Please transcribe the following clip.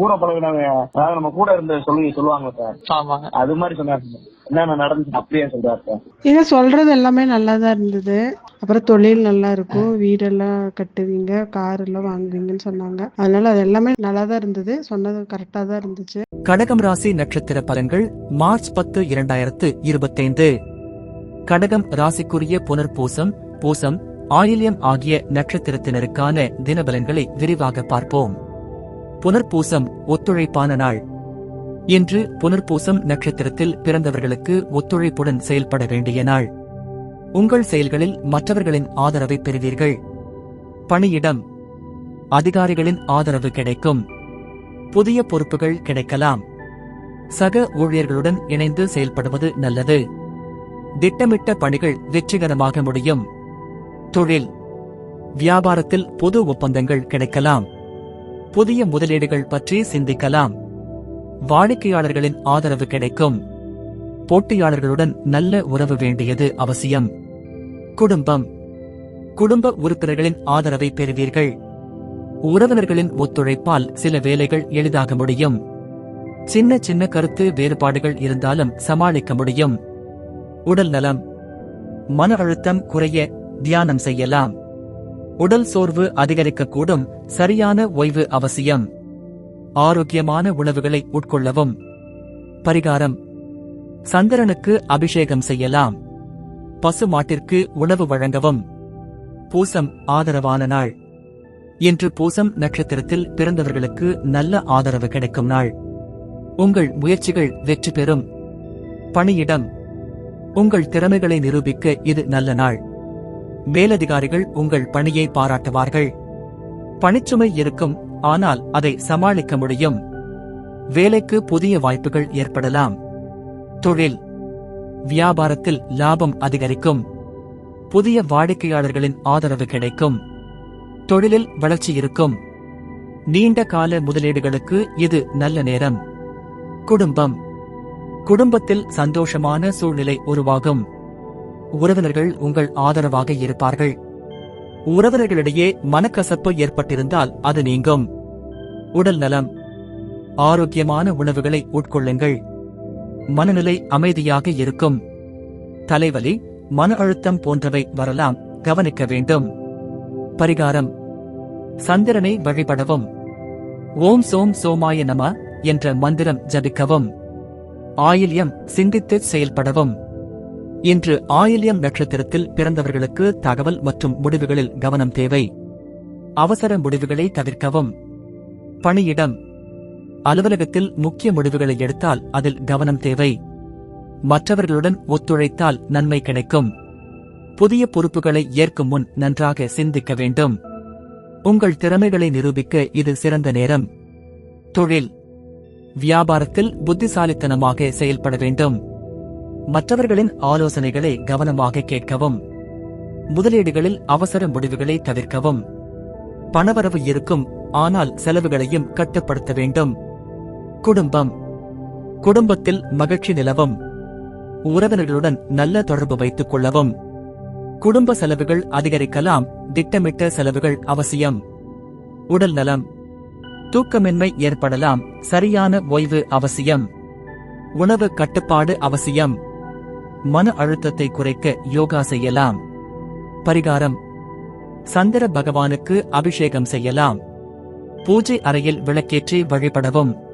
கூட பழகினவங்க அதாவது நம்ம கூட இருந்த சொல்லி சொல்லுவாங்க சார். அது மாதிரி சொன்னாரு சார். என்னென்ன நடந்துச்சு அப்படியே சொல்றாரு சார். நீங்க சொல்றது எல்லாமே நல்லா தான் இருந்தது. அப்புறம் தொழில் நல்லா இருக்கும். வீடெல்லாம் கட்டுவீங்க கார் எல்லாம் வாங்குவீங்கன்னு சொன்னாங்க. அதனால அது எல்லாமே நல்லா தான் இருந்தது. சொன்னது கரெக்டா தான் இருந்துச்சு. கடகம் ராசி நட்சத்திர பலன்கள் மார்ச் பத்து இரண்டாயிரத்து இருபத்தைந்து. கடகம் ராசிக்குரிய புனர்பூசம் பூசம் ஆயில்யம் ஆகிய நட்சத்திரத்தினருக்கான தினபலன்களை விரிவாக பார்ப்போம். புனர்பூசம் ஒத்துழைப்பான நாள். இன்று புனர்பூசம் நட்சத்திரத்தில் பிறந்தவர்களுக்கு ஒத்துழைப்புடன் செயல்பட வேண்டிய நாள். உங்கள் செயல்களில் மற்றவர்களின் ஆதரவை பெறுவீர்கள். பணியிடம். அதிகாரிகளின் ஆதரவு கிடைக்கும். புதிய பொறுப்புகள் கிடைக்கலாம். சக ஊழியர்களுடன் இணைந்து செயல்படுவது நல்லது. திட்டமிட்ட பணிகள் வெற்றிகரமாக முடியும். தொழில். வியாபாரத்தில் பொது ஒப்பந்தங்கள் கிடைக்கலாம். புதிய முதலீடுகள் பற்றி சிந்திக்கலாம். வாடிக்கையாளர்களின் ஆதரவு கிடைக்கும். போட்டியாளர்களுடன் நல்ல உறவு வேண்டியது அவசியம். குடும்பம். குடும்ப உறுப்பினர்களின் ஆதரவை பெறுவீர்கள். உறவினர்களின் ஒத்துழைப்பால் சில வேலைகள் எளிதாக முடியும். சின்ன சின்ன கருத்து வேறுபாடுகள் இருந்தாலும் சமாளிக்க முடியும். உடல் நலம். மன அழுத்தம் குறைய தியானம் செய்யலாம். உடல் சோர்வு அதிகரிக்கக்கூடும் சரியான ஓய்வு அவசியம். ஆரோக்கியமான உணவுகளை உட்கொள்ளவும். பரிகாரம். சந்திரனுக்கு அபிஷேகம் செய்யலாம். பசு மாட்டிற்கு உணவு வழங்கவும். பூசம் ஆதரவான நாள். இன்று பூசம் நட்சத்திரத்தில் பிறந்தவர்களுக்கு நல்ல ஆதரவு கிடைக்கும் நாள். உங்கள் முயற்சிகள் வெற்றி பெறும். பணியிடம். உங்கள் திறமைகளை நிரூபிக்க இது நல்ல நாள். மேலதிகாரிகள் உங்கள் பணியை பாராட்டுவார்கள். பணிச்சுமை இருக்கும் ஆனால் அதை சமாளிக்க முடியும். வேலைக்கு புதிய வாய்ப்புகள் ஏற்படலாம். தொழில். வியாபாரத்தில் லாபம் அதிகரிக்கும். புதிய வாடிக்கையாளர்களின் ஆதரவு கிடைக்கும். தொழிலில் வளர்ச்சி இருக்கும். நீண்ட கால முதலீடுகளுக்கு இது நல்ல நேரம். குடும்பம். குடும்பத்தில் சந்தோஷமான சூழ்நிலை உருவாகும். உறவினர்கள் உங்கள் ஆதரவாக இருப்பார்கள். உறவினர்களிடையே மனக்கசப்பு ஏற்பட்டிருந்தால் அது நீங்கும். உடல் நலம். ஆரோக்கியமான உணவுகளை உட்கொள்ளுங்கள். மனநிலை அமைதியாக இருக்கும். தலைவலி மன அழுத்தம் போன்றவை வரலாம். கவனிக்க வேண்டும். பரிகாரம். சந்திரனை வழிபடவும். ஓம் சோம் சோமாய நம என்ற மந்திரம் ஜபிக்கவும். ஆயில்யம் சிந்தித்து செயல்படவும். இன்று ஆயில்யம் நட்சத்திரத்தில் பிறந்தவர்களுக்கு தகவல் மற்றும் முடிவுகளில் கவனம் தேவை. அவசர முடிவுகளை தவிர்க்கவும். பணியிடம். அலுவலகத்தில் முக்கிய முடிவுகளை எடுத்தால் அதில் கவனம் தேவை. மற்றவர்களுடன் ஒத்துழைத்தால் நன்மை கிடைக்கும். புதிய பொறுப்புகளை ஏற்கும் முன் நன்றாக சிந்திக்க வேண்டும். உங்கள் திறமைகளை நிரூபிக்க இது சிறந்த நேரம். தொழில். வியாபாரத்தில் புத்திசாலித்தனமாக செயல்பட வேண்டும். மற்றவர்களின் ஆலோசனைகளை கவனமாக கேட்கவும் முதலீடுகளில் அவசர முடிவுகளை தவிர்க்கவும் பணவரவு இருக்கும் ஆனால் செலவுகளையும் கட்டுப்படுத்த வேண்டும். குடும்பம். குடும்பத்தில் மகிழ்ச்சி நிலவும். உறவினர்களுடன் நல்ல தொடர்பு வைத்துக் கொள்ளவும். குடும்ப செலவுகள் அதிகரிக்கலாம் திட்டமிட்ட செலவுகள் அவசியம். உடல் நலம். தூக்கமின்மை ஏற்படலாம் சரியான ஓய்வு அவசியம். உணவு கட்டுப்பாடு அவசியம். மன அழுத்தத்தை குறைக்க யோகா செய்யலாம். பரிகாரம். சந்திர பகவானுக்கு அபிஷேகம் செய்யலாம். பூஜை அறையில் விளக்கேற்றி வழிபடவும்.